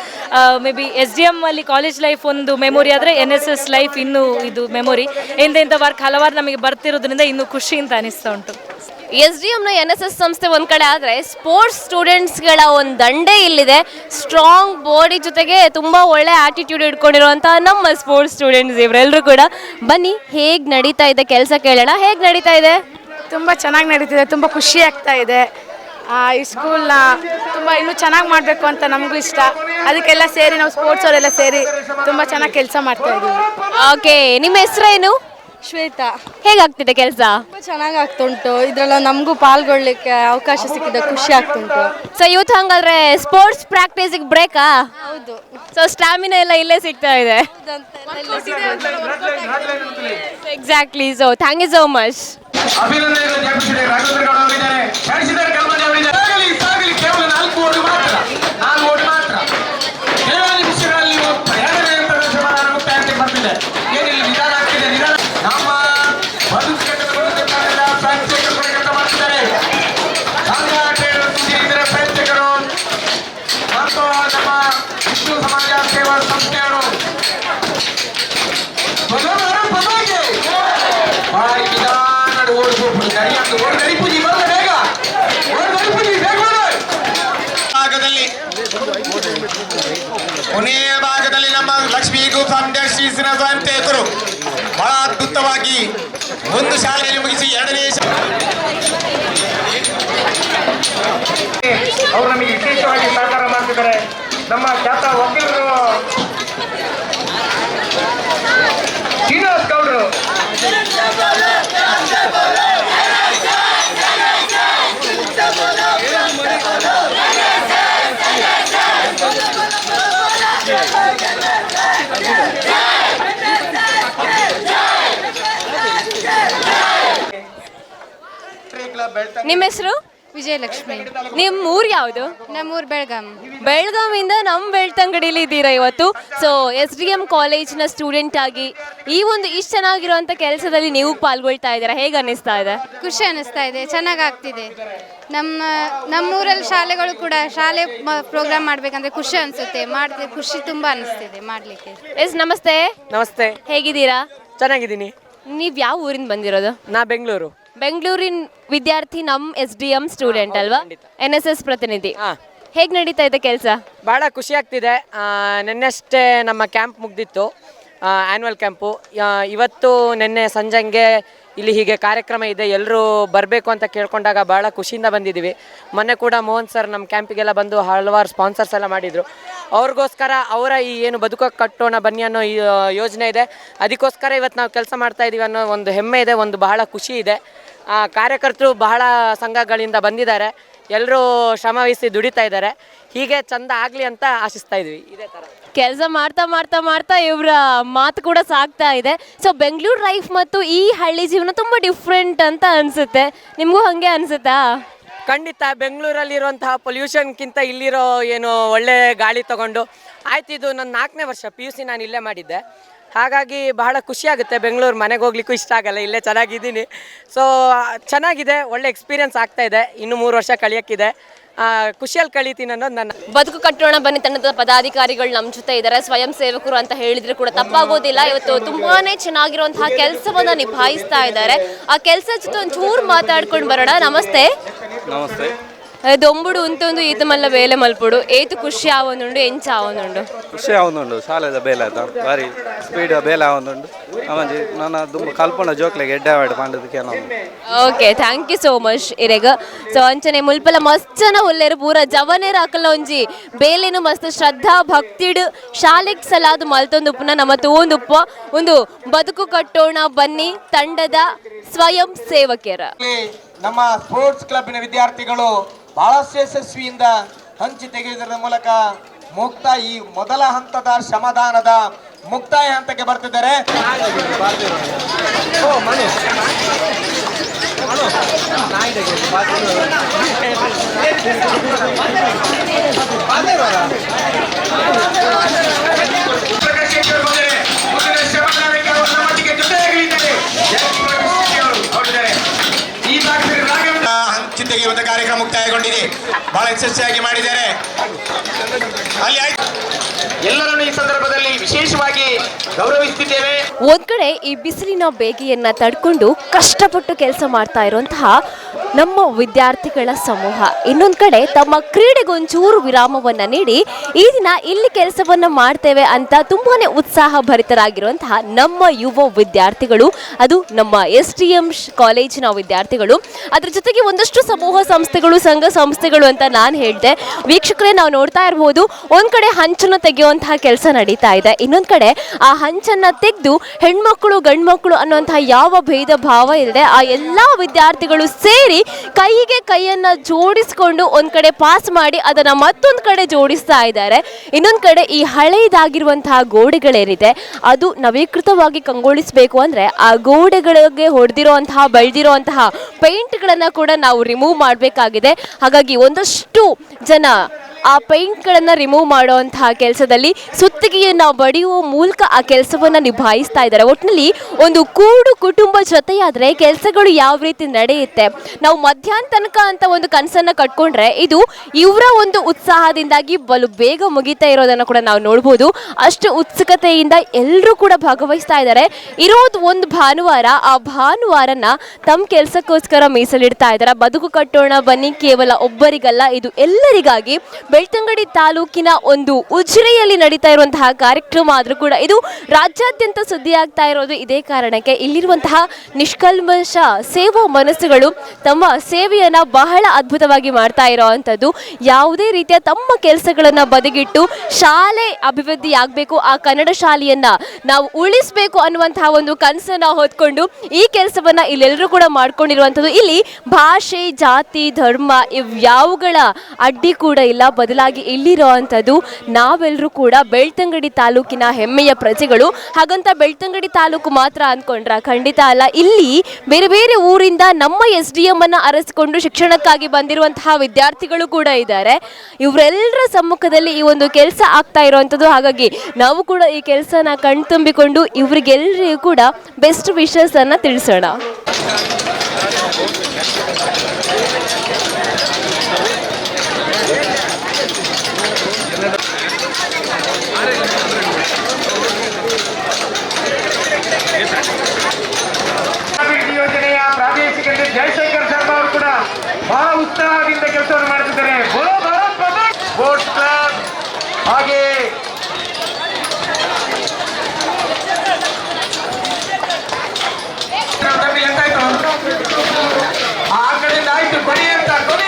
Maybe S D M ಅಲ್ಲಿ ಕಾಲೇಜ್ ಲೈಫ್ ಒಂದು ಮೆಮೊರಿ ಆದ್ರೆ ಎನ್ ಎಸ್ ಎಸ್ ಲೈಫ್ ಇನ್ನೂ ಇದು ಮೆಮೊರಿ ಇಂಥ ವರ್ಕ್ ಹಲವಾರು ನಮಗೆ ಬರ್ತಿರೋದ್ರಿಂದ ಇನ್ನೂ ಖುಷಿ ಅಂತ ಅನಿಸ್ತಾ ಉಂಟು. ಎಸ್ ಡಿ ಎಮ್ನ ಎನ್ ಎಸ್ ಎಸ್ ಸಂಸ್ಥೆ ಒಂದು ಕಡೆ ಆದರೆ ಸ್ಪೋರ್ಟ್ಸ್ ಸ್ಟೂಡೆಂಟ್ಸ್ಗಳ ಒಂದು ದಂಡೆ ಇಲ್ಲಿದೆ. ಸ್ಟ್ರಾಂಗ್ ಬಾಡಿ ಜೊತೆಗೆ ತುಂಬ ಒಳ್ಳೆ ಆಟಿಟ್ಯೂಡ್ ಇಟ್ಕೊಂಡಿರುವಂಥ ನಮ್ಮ ಸ್ಪೋರ್ಟ್ಸ್ ಸ್ಟೂಡೆಂಟ್ಸ್ ಇವರೆಲ್ಲರೂ ಕೂಡ ಬನ್ನಿ ಹೇಗೆ ನಡೀತಾ ಇದೆ ಕೆಲಸ ಕೇಳೋಣ. ಹೇಗೆ ನಡೀತಾ ಇದೆ? ತುಂಬ ಚೆನ್ನಾಗಿ ನಡೀತಿದೆ ತುಂಬ ಖುಷಿ ಆಗ್ತಾ ಇದೆ. ಆ, ಈ ಸ್ಕೂಲ್ನ ತುಂಬ ಇನ್ನೂ ಚೆನ್ನಾಗಿ ಮಾಡಬೇಕು ಅಂತ ನಮಗೂ ಇಷ್ಟ. ಅದಕ್ಕೆಲ್ಲ ಸೇರಿ ನಾವು ಸ್ಪೋರ್ಟ್ಸ್ ಅವರೆಲ್ಲ ಸೇರಿ ತುಂಬ ಚೆನ್ನಾಗಿ ಕೆಲಸ ಮಾಡ್ತಾ ಇದ್ದೀವಿ ಓಕೆ ನಿಮ್ಮ ಹೆಸರೇನು? ಶ್ವೇತಾ. ಹೇಗಾಗ್ತಿದೆ ಕೆಲಸ? ತುಂಬ ಚೆನ್ನಾಗಿ ಆಗ್ತುಂಟು ಇದರಲ್ಲಿ ನಮಗೂ ಪಾಲ್ಗೊಳ್ಳಿಕ್ಕೆ ಅವಕಾಶ ಸಿಕ್ಕಿದೆ ಖುಷಿ ಆಗ್ತುಂಟು ಸೊ ಇವತ್ತು ಹಂಗಾದ್ರೆ ಸ್ಪೋರ್ಟ್ಸ್ ಪ್ರಾಕ್ಟೀಸಿಗೆ ಬ್ರೇಕಾ ಹೌದು. ಸೊ ಸ್ಟ್ಯಾಮಿನಾ ಎಲ್ಲ ಇಲ್ಲೇ ಸಿಗ್ತಾ ಇದೆ. Exactly so thank you so much ಅಭಿನಂದನೆಗಳು ಜ್ಞಾಪಿಸಿದೆ ರಾಘವೇಂದ್ರ ಗೌಡ ಅವರಿದ್ದಾರೆ. ಗ್ರೂಪ್ ಶ್ರೀ ಸೇವಕರು ಬಹಳ ಅದ್ಭುತವಾಗಿ ಒಂದು ಶಾಲೆಯಲ್ಲಿ ಮುಗಿಸಿ ಎರಡನೇ ಅವರು ನಮಗೆ ವಿಶೇಷವಾಗಿ ಸಹಕಾರ ಮಾಡ್ತಿದ್ದಾರೆ. ನಮ್ಮ ಖ್ಯಾತ ವಕೀಲರು. ಶ್ರೀನಿವಾಸ್ ಗೌಡರು. ನಿಮ್ಮ ಹೆಸರು? ವಿಜಯಲಕ್ಷ್ಮಿ. ನಿಮ್ಮ ಊರು ಯಾವುದು? ನಮ್ಮೂರು ಬೆಳಗಾಂ. ಬೆಳಗಾವಿಂದ ನಮ್ಮ ಬೆಳ್ತಂಗಡಿಲಿ ಇದ್ದೀರಾ ಇವತ್ತು? ಸೊ ಎಸ್ ಡಿ ಎಂ ಕಾಲೇಜ್ನ ಸ್ಟೂಡೆಂಟ್ ಆಗಿ ಈ ಒಂದು ಇಷ್ಟು ಚೆನ್ನಾಗಿರುವಂಥ ಕೆಲಸದಲ್ಲಿ ನೀವು ಪಾಲ್ಗೊಳ್ತಾ ಇದ್ದೀರಾ? ಹೇಗೆ ಅನಿಸ್ತಾ ಇದೆ? ಖುಷಿ ಅನಿಸ್ತಾ ಇದೆ. ಚೆನ್ನಾಗಾಗ್ತಿದೆ. ನಮ್ಮ ನಮ್ಮೂರಲ್ಲಿ ಶಾಲೆಗಳು ಕೂಡ ಶಾಲೆ ಪ್ರೋಗ್ರಾಮ್ ಮಾಡ್ಬೇಕಂದ್ರೆ ಖುಷಿ ಅನಿಸುತ್ತೆ. ಮಾಡ್ತಿ ಖುಷಿ ತುಂಬ ಅನಿಸ್ತಿದೆ ಮಾಡ್ಲಿಕ್ಕೆ. ಎಸ್ ನಮಸ್ತೆ. ನಮಸ್ತೆ. ಹೇಗಿದ್ದೀರಾ? ಚೆನ್ನಾಗಿದ್ದೀನಿ. ನೀವು ಯಾವ ಊರಿಂದ ಬಂದಿರೋದು? ನಾ ಬೆಂಗಳೂರು. ಬೆಂಗಳೂರಿನ ವಿದ್ಯಾರ್ಥಿ ನಮ್ಮ ಎಸ್ ಡಿ ಎಂ ಸ್ಟೂಡೆಂಟ್ ಅಲ್ವಾ ಎನ್ ಎಸ್ ಎಸ್ ಪ್ರತಿನಿಧಿ. ಹಾ. ಹೇಗೆ ನಡೀತಾ ಇದೆ ಕೆಲಸ? ಭಾಳ ಖುಷಿ ಆಗ್ತಿದೆ. ಆ, ನಿನ್ನೆಷ್ಟೇ ನಮ್ಮ ಕ್ಯಾಂಪ್ ಮುಗ್ದಿತ್ತು. ಆ್ಯನ್ಯುವಲ್ ಕ್ಯಾಂಪು ಇವತ್ತು ನಿನ್ನೆ ಸಂಜೆಂಗೆ ಇಲ್ಲಿ ಹೀಗೆ ಕಾರ್ಯಕ್ರಮ ಇದೆ ಎಲ್ಲರೂ ಬರಬೇಕು ಅಂತ ಕೇಳ್ಕೊಂಡಾಗ ಭಾಳ ಖುಷಿಯಿಂದ ಬಂದಿದ್ದೀವಿ. ಮೊನ್ನೆ ಕೂಡ ಮೋಹನ್ ಸರ್ ನಮ್ಮ ಕ್ಯಾಂಪಿಗೆಲ್ಲ ಬಂದು ಹಲವಾರು ಸ್ಪಾನ್ಸರ್ಸ್ ಎಲ್ಲ ಮಾಡಿದರು. ಅವ್ರಿಗೋಸ್ಕರ ಅವರ ಈ ಏನು ಬದುಕ ಕಟ್ಟೋಣ ಬನ್ನಿ ಅನ್ನೋ ಈ ಆ, ಯೋಜನೆ ಇದೆ. ಅದಕ್ಕೋಸ್ಕರ ಇವತ್ತು ನಾವು ಕೆಲಸ ಮಾಡ್ತಾ ಇದ್ದೀವಿ ಅನ್ನೋ ಒಂದು ಹೆಮ್ಮೆ ಇದೆ ಒಂದು ಬಹಳ ಖುಷಿ ಇದೆ. ಕಾರ್ಯಕರ್ತರು ಬಹಳ ಸಂಘಗಳಿಂದ ಬಂದಿದ್ದಾರೆ. ಎಲ್ಲರೂ ಶ್ರಮವಹಿಸಿ ದುಡಿತಾ ಇದ್ದಾರೆ. ಹೀಗೆ ಚಂದ ಆಗಲಿ ಅಂತ ಆಶಿಸ್ತಾ ಇದ್ವಿ. ಇದೇ ಥರ ಕೆಲಸ ಮಾಡ್ತಾ ಮಾಡ್ತಾ ಮಾಡ್ತಾ ಇವರ ಮಾತು ಕೂಡ ಸಾಗ್ತಾ ಇದೆ. ಸೊ ಬೆಂಗಳೂರು ಲೈಫ್ ಮತ್ತು ಈ ಹಳ್ಳಿ ಜೀವನ ತುಂಬ ಡಿಫ್ರೆಂಟ್ ಅಂತ ಅನಿಸುತ್ತೆ. ನಿಮಗೂ ಹಾಗೆ ಅನಿಸುತ್ತಾ? ಖಂಡಿತ ಬೆಂಗಳೂರಲ್ಲಿರುವಂತಹ ಪೊಲ್ಯೂಷನ್ಗಿಂತ ಇಲ್ಲಿರೋ ಏನು ಒಳ್ಳೆ ಗಾಳಿ ತಗೊಂಡು ಆಯ್ತು ಇದು ನನ್ನ ನಾಲ್ಕನೇ ವರ್ಷ ಪಿ ಯು ಸಿ ನಾನು ಇಲ್ಲೇ ಮಾಡಿದ್ದೆ. ಹಾಗಾಗಿ ಬಹಳ ಖುಷಿ ಆಗುತ್ತೆ ಬೆಂಗಳೂರು ಮನೆಗೆ ಹೋಗ್ಲಿಕ್ಕೂ ಇಷ್ಟ ಆಗಲ್ಲ ಇಲ್ಲೇ ಚೆನ್ನಾಗಿದ್ದೀನಿ. ಸೊ ಚೆನ್ನಾಗಿದೆ ಒಳ್ಳೆ ಎಕ್ಸ್ಪೀರಿಯನ್ಸ್ ಆಗ್ತಾ ಇದೆ ಇನ್ನು ಮೂರು ವರ್ಷ ಕಳಿಯೋಕ್ಕಿದೆ. ಆ, ಖುಷಿಯಲ್ಲಿ ಕಳೀತೀನಿ ಅನ್ನೋದು ನನ್ನ ಬದುಕು ಕಟ್ಟೋಣ ಬನ್ನಿ ತಂಡದ ಪದಾಧಿಕಾರಿಗಳು ನಮ್ಮ ಜೊತೆ ಇದ್ದಾರೆ ಸ್ವಯಂ ಸೇವಕರು ಅಂತ ಹೇಳಿದ್ರೆ ಕೂಡ ತಪ್ಪಾಗೋದಿಲ್ಲ. ಇವತ್ತು ತುಂಬಾನೇ ಚೆನ್ನಾಗಿರುವಂತಹ ಕೆಲಸವನ್ನ ನಿಭಾಯಿಸ್ತಾ ಇದ್ದಾರೆ. ಆ ಕೆಲಸ ಜೊತೆ ಒಂಚೂರು ಮಾತಾಡ್ಕೊಂಡು ಬರೋಣ. ನಮಸ್ತೆ. ನಮಸ್ತೆ. దొంబుడు ఉంటుంది ఈత మల్ల వేల మలుపుడు ఏతు ఖుషి ఆవనుండు ఎంచ ఆవనుండు ಖುಷಿ ಆವೊಂದುಂಡು ಶಾಲೆದ ಬೇಲೆ ಆಯ್ತಾ ಬಾರಿ ಸ್ಪೀಡ್ ಬೇಲೆ ಆವೊಂದುಂಡು ಅವಂಜಿ ನನ್ನ ದುಂಬ ಕಲ್ಪನ ಜೋಕ್ಲೆಗೆ ಎಡ್ಡಾವಾಡಿ ಪಾಂಡದಕ್ಕೆ ನಾವು okay thank you so much ಇರೆಗ so ಅಂಚನೆ ಮುಲ್ಪಲ ಮಸ್ಚನ ಉಲ್ಲೇರು ಪೂರ ಜವನೇರ ಅಕಲ ಒಂಜಿ ಬೇಲೆನು ಮಸ್ತ್ ಶ್ರದ್ಧಾ ಭಕ್ತಿಡ್ ಶಾಲೆಗ್ ಸಲಾದು ಮಲ್ತೊಂದು ಉಪ್ಪುನ ನಮ್ಮ ತೂಂದುಪ್ಪ ಒಂದು ಬದುಕು ಕಟ್ಟೋಣ ಬನ್ನಿ ತಂಡದ ಸ್ವಯಂ ಸೇವಕಿಯರ ನಮ್ಮ ಸ್ಪೋರ್ಟ್ಸ್ ಕ್ಲಬ್ಬಿನ ವಿದ್ಯಾರ್ಥಿಗಳು ಬಹಳಷ್ಟು ಯಶಸ್ವಿಯಿಂದ ಹಂಚಿ ತೆಗೆಯುವುದರ ಮೂಲಕ ಮುಕ್ತ ಈ ಮೊದಲ ಹಂತದ ಶ್ರಮದಾನದ ಮುಕ್ತಾಯ ಹಂತಕ್ಕೆ ಬರ್ತಿದ್ದಾರೆ. ಬಹಳ ಯಶಸ್ವಿಯಾಗಿ ಮಾಡಿದ್ದಾರೆ ಅಲ್ಲಿ ಆಯ್ತು. ಎಲ್ಲರನ್ನು ಈ ಸಂದರ್ಭದಲ್ಲಿ ವಿಶೇಷವಾಗಿ ಗೌರವಿಸುತ್ತಿದ್ದೇವೆ ಒಂದ್ ಕಡೆ ಈ ಬಿಸಿಲಿನ ಬೇಗೆಯನ್ನ ತಡ್ಕೊಂಡು ಕಷ್ಟಪಟ್ಟು ಕೆಲಸ ಮಾಡ್ತಾ ಇರುವಂತಹ ನಮ್ಮ ವಿದ್ಯಾರ್ಥಿಗಳ ಸಮೂಹ. ಇನ್ನೊಂದ್ ಕಡೆ ತಮ್ಮ ಕ್ರೀಡೆಗೊಂಚೂರು ವಿರಾಮವನ್ನ ನೀಡಿ ಈ ದಿನ ಇಲ್ಲಿ ಕೆಲಸವನ್ನ ಮಾಡ್ತೇವೆ ಅಂತ ತುಂಬಾನೇ ಉತ್ಸಾಹ ಭರಿತರಾಗಿರುವಂತಹ ನಮ್ಮ ಯುವ ವಿದ್ಯಾರ್ಥಿಗಳು, ಅದು ನಮ್ಮ ಎಸ್ ಟಿ ಎಂ ಕಾಲೇಜಿನ ವಿದ್ಯಾರ್ಥಿಗಳು, ಅದ್ರ ಜೊತೆಗೆ ಒಂದಷ್ಟು ಸಮೂಹ ಸಂಸ್ಥೆಗಳು, ಸಂಘ ಸಂಸ್ಥೆಗಳು ಅಂತ ನಾನು ಹೇಳಿದೆ. ವೀಕ್ಷಕರೇ, ನಾವು ನೋಡ್ತಾ ಇರ್ಬೋದು, ಒಂದ್ ಕಡೆ ಹಂಚನ್ನು ತೆಗೆಯುವಂತಹ ಕೆಲಸ ನಡೀತಾ ಇದೆ. ಇನ್ನೊಂದ್ ಕಡೆ ಆ ಹಂಚನ್ನ ತೆಗೆದು ಹೆಣ್ಮಕ್ಳು, ಗಂಡ್ಮಕ್ಳು ಅನ್ನುವಂತಹ ಯಾವ ಭೇದ ಭಾವ ಇಲ್ಲದೆ ಆ ಎಲ್ಲ ವಿದ್ಯಾರ್ಥಿಗಳು ಸೇರಿ ಕೈಗೆ ಕೈಯನ್ನ ಜೋಡಿಸ್ಕೊಂಡು ಒಂದು ಕಡೆ ಪಾಸ್ ಮಾಡಿ ಅದನ್ನು ಮತ್ತೊಂದು ಕಡೆ ಜೋಡಿಸ್ತಾ ಇದ್ದಾರೆ. ಇನ್ನೊಂದು ಕಡೆ ಈ ಹಳೆಯದಾಗಿರುವಂತಹ ಗೋಡೆಗಳೇನಿದೆ ಅದು ನವೀಕೃತವಾಗಿ ಕಂಗೊಳಿಸಬೇಕು ಅಂದ್ರೆ ಆ ಗೋಡೆಗಳಿಗೆ ಹೊಡೆದಿರುವಂತಹ, ಬೆಳೆದಿರುವಂತಹ ಪೇಂಟ್ಗಳನ್ನು ಕೂಡ ನಾವು ರಿಮೂವ್ ಮಾಡಬೇಕಾಗಿದೆ. ಹಾಗಾಗಿ ಒಂದಷ್ಟು ಜನ ಆ ಪೈಂಟ್ಗಳನ್ನು ರಿಮೂವ್ ಮಾಡುವಂತಹ ಕೆಲಸದಲ್ಲಿ ಸುತ್ತಿಗೆಯನ್ನು ಬಡಿಯುವ ಮೂಲಕ ಆ ಕೆಲಸವನ್ನು ನಿಭಾಯಿಸ್ತಾ ಇದ್ದಾರೆ. ಒಟ್ಟಿನಲ್ಲಿ ಒಂದು ಕೂಡು ಕುಟುಂಬ ಜೊತೆಯಾದರೆ ಕೆಲಸಗಳು ಯಾವ ರೀತಿ ನಡೆಯುತ್ತೆ? ನಾವು ಮಧ್ಯಾಹ್ನ ತನಕ ಅಂತ ಒಂದು ಕನಸನ್ನು ಕಟ್ಕೊಂಡ್ರೆ ಇದು ಇವರ ಒಂದು ಉತ್ಸಾಹದಿಂದಾಗಿ ಬಲು ಬೇಗ ಮುಗಿತಾ ಇರೋದನ್ನು ಕೂಡ ನಾವು ನೋಡ್ಬೋದು. ಅಷ್ಟು ಉತ್ಸುಕತೆಯಿಂದ ಎಲ್ಲರೂ ಕೂಡ ಭಾಗವಹಿಸ್ತಾ ಇದ್ದಾರೆ. ಇರೋದು ಒಂದು ಭಾನುವಾರ, ಆ ಭಾನುವಾರನ ತಮ್ಮ ಕೆಲಸಕ್ಕೋಸ್ಕರ ಮೀಸಲಿಡ್ತಾ ಇದ್ದಾರೆ. ಬದುಕು ಕಟ್ಟೋಣ ಬನ್ನಿ ಕೇವಲ ಒಬ್ಬರಿಗಲ್ಲ, ಇದು ಎಲ್ಲರಿಗಾಗಿ ಬೆಳ್ತಂಗಡಿ ತಾಲೂಕಿನ ಒಂದು ಉಜಿರೆಯಲ್ಲಿ ನಡೀತಾ ಇರುವಂತಹ ಕಾರ್ಯಕ್ರಮ ಆದರೂ ಕೂಡ ಇದು ರಾಜ್ಯಾದ್ಯಂತ ಸುದ್ದಿಯಾಗ್ತಾ ಇರೋದು ಇದೇ ಕಾರಣಕ್ಕೆ ಇಲ್ಲಿರುವಂತಹ ನಿಷ್ಕಲ್ಮಶ ಸೇವಾ ಮನಸ್ಸುಗಳು ತಮ್ಮ ಸೇವೆಯನ್ನ ಬಹಳ ಅದ್ಭುತವಾಗಿ ಮಾಡ್ತಾ ಇರೋವಂಥದ್ದು ಯಾವುದೇ ರೀತಿಯ ತಮ್ಮ ಕೆಲಸಗಳನ್ನು ಬದಿಗಿಟ್ಟು ಶಾಲೆ ಅಭಿವೃದ್ಧಿ ಆಗಬೇಕು, ಆ ಕನ್ನಡ ಶಾಲೆಯನ್ನು ನಾವು ಉಳಿಸಬೇಕು ಅನ್ನುವಂತಹ ಒಂದು ಕನಸನ್ನು ಹೊತ್ಕೊಂಡು ಈ ಕೆಲಸವನ್ನ ಇಲ್ಲೆಲ್ಲರೂ ಕೂಡ ಮಾಡ್ಕೊಂಡಿರುವಂಥದ್ದು. ಇಲ್ಲಿ ಭಾಷೆ, ಜಾತಿ, ಧರ್ಮ ಇವ್ಯಾವುಗಳ ಅಡ್ಡಿ ಕೂಡ ಇಲ್ಲ. ಬದಲಾಗಿ ಇಲ್ಲಿರುವಂಥದ್ದು ನಾವೆಲ್ಲರೂ ಕೂಡ ಬೆಳ್ತಂಗಡಿ ತಾಲೂಕಿನ ಹೆಮ್ಮೆಯ ಪ್ರಜೆಗಳು. ಹಾಗಂತ ಬೆಳ್ತಂಗಡಿ ತಾಲೂಕು ಮಾತ್ರ ಅಂದ್ಕೊಂಡ್ರ ಖಂಡಿತ ಅಲ್ಲ. ಇಲ್ಲಿ ಬೇರೆ ಬೇರೆ ಊರಿಂದ ನಮ್ಮ ಎಸ್ ಡಿ ಎಂ ಅನ್ನ ಅರಸಿಕೊಂಡು ಶಿಕ್ಷಣಕ್ಕಾಗಿ ಬಂದಿರುವಂತಹ ವಿದ್ಯಾರ್ಥಿಗಳು ಕೂಡ ಇದ್ದಾರೆ. ಇವರೆಲ್ಲರ ಸಮ್ಮುಖದಲ್ಲಿ ಈ ಒಂದು ಕೆಲಸ ಆಗ್ತಾ ಇರುವಂಥದ್ದು ಹಾಗಾಗಿ ನಾವು ಕೂಡ ಈ ಕೆಲಸನ ಕಣ್ತುಂಬಿಕೊಂಡು ಇವರಿಗೆಲ್ಲರಿಗೂ ಕೂಡ ಬೆಸ್ಟ್ ವಿಶಸ್ ಅನ್ನ ತಿಳಿಸೋಣ. ಜಯಶಂಕರ್ ಶರ್ಮಾ ಅವರು ಕೂಡ ಬಹಳ ಉತ್ಸಾಹದಿಂದ ಕೆಲಸವನ್ನು ಮಾಡುತ್ತಿದ್ದಾರೆ. ಸ್ಪೋರ್ಟ್ಸ್ ಕ್ಲಬ್ ಹಾಗೆ? ಆ ಕಡೆಯಿಂದ ಆಯ್ತು, ಕೊಡಿ ಅಂತ, ಕೊಡಿ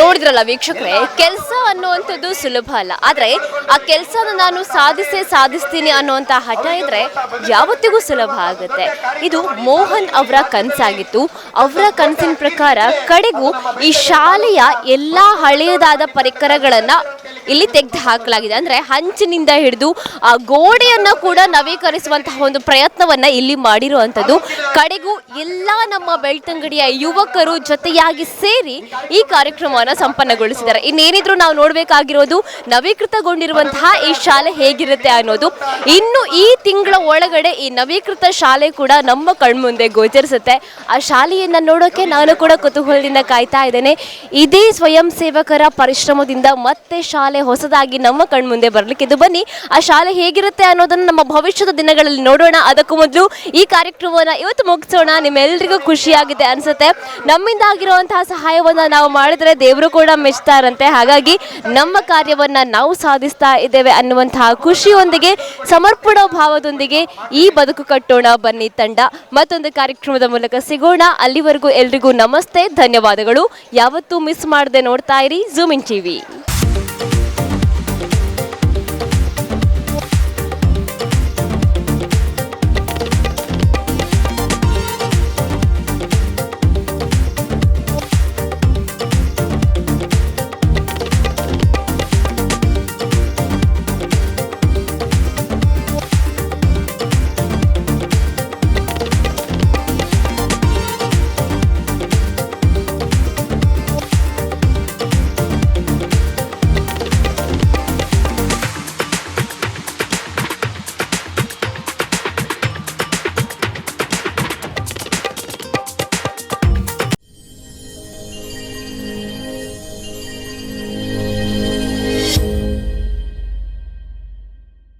ನೋಡಿದ್ರಲ್ಲ ವೀಕ್ಷಕರೇ, ಕೆಲಸ ಅನ್ನುವಂಥದ್ದು ಸುಲಭ ಅಲ್ಲ. ಆದರೆ ಆ ಕೆಲಸನ ನಾನು ಸಾಧಿಸೇ ಸಾಧಿಸ್ತೀನಿ ಅನ್ನುವಂಥ ಹಠ ಇದ್ರೆ ಯಾವತ್ತಿಗೂ ಸುಲಭ ಆಗುತ್ತೆ. ಇದು ಮೋಹನ್ ಅವರ ಕನಸಾಗಿತ್ತು. ಅವರ ಕನಸಿನ ಪ್ರಕಾರ ಕಡೆಗೂ ಈ ಶಾಲೆಯ ಎಲ್ಲ ಹಳೆಯದಾದ ಪರಿಕರಗಳನ್ನು ಇಲ್ಲಿ ತೆಗೆದು ಹಾಕಲಾಗಿದೆ ಅಂದರೆ ಹಂಚಿನಿಂದ ಹಿಡಿದು ಆ ಗೋಡೆಯನ್ನು ಕೂಡ ನವೀಕರಿಸುವಂತಹ ಒಂದು ಪ್ರಯತ್ನವನ್ನ ಇಲ್ಲಿ ಮಾಡಿರುವಂಥದ್ದು. ಕಡೆಗೂ ಎಲ್ಲ ನಮ್ಮ ಬೆಳ್ತಂಗಡಿಯ ಯುವಕರು ಜೊತೆಯಾಗಿ ಸೇರಿ ಈ ಕಾರ್ಯಕ್ರಮವನ್ನು ಸಂಪನ್ನಗೊಳಿಸಿದ್ದಾರೆ. ಇನ್ನೇನಿದ್ರು ನಾವು ನೋಡಬೇಕಾಗಿರೋದು ನವೀಕೃತಗೊಂಡಿರುವಂತಹ ಈ ಶಾಲೆ ಹೇಗಿರುತ್ತೆ ಅನ್ನೋದು. ಇನ್ನು ಈ ತಿಂಗಳ ಒಳಗಡೆ ಈ ನವೀಕೃತ ಶಾಲೆ ಕೂಡ ನಮ್ಮ ಕಣ್ಮುಂದೆ ಗೋಚರಿಸುತ್ತೆ. ಆ ಶಾಲೆಯನ್ನ ನೋಡೋಕೆ ನಾನು ಕೂಡ ಕುತೂಹಲದಿಂದ ಕಾಯ್ತಾ ಇದ್ದೇನೆ. ಇದೇ ಸ್ವಯಂ ಸೇವಕರ ಪರಿಶ್ರಮದಿಂದ ಮತ್ತೆ ಶಾಲೆ ಹೊಸದಾಗಿ ನಮ್ಮ ಕಣ್ಮುಂದೆ ಇದು ಬನ್ನಿ. ಆ ಶಾಲೆ ಹೇಗಿರುತ್ತೆ ಅನ್ನೋದನ್ನ ನಮ್ಮ ಭವಿಷ್ಯದ ದಿನಗಳಲ್ಲಿ ನೋಡೋಣ. ಅದಕ್ಕೂ ಮೊದಲು ಈ ಕಾರ್ಯಕ್ರಮವನ್ನ ಇವತ್ತು ಮುಗಿಸೋಣ. ನಿಮ್ಮೆಲ್ಲರಿಗೂ ಖುಷಿಯಾಗಿದೆ ಅನ್ಸುತ್ತೆ. ನಮ್ಮಿಂದ ಆಗಿರುವಂತಹ ಸಹಾಯವನ್ನ ನಾವು ಮಾಡಿದ್ರೆ ದೇವರು ಕೂಡ ಮೆಚ್ತಾರಂತೆ. ಹಾಗಾಗಿ ನಮ್ಮ ಕಾರ್ಯವನ್ನ ನಾವು ಸಾಧಿಸ್ತಾ ಇದ್ದೇವೆ ಅನ್ನುವಂತಹ ಖುಷಿಯೊಂದಿಗೆ, ಸಮರ್ಪಣಾ ಭಾವದೊಂದಿಗೆ ಈ ಬದುಕು ಕಟ್ಟೋಣ ಬನ್ನಿ ತಂಡ. ಮತ್ತೊಂದು ಕಾರ್ಯಕ್ರಮದ ಮೂಲಕ ಸಿಗೋಣ. ಅಲ್ಲಿವರೆಗೂ ಎಲ್ರಿಗೂ ನಮಸ್ತೆ. ಧನ್ಯವಾದಗಳು. ಯಾವತ್ತೂ ಮಿಸ್ ಮಾಡದೆ ನೋಡ್ತಾ ಇರಿ. Zoom in TV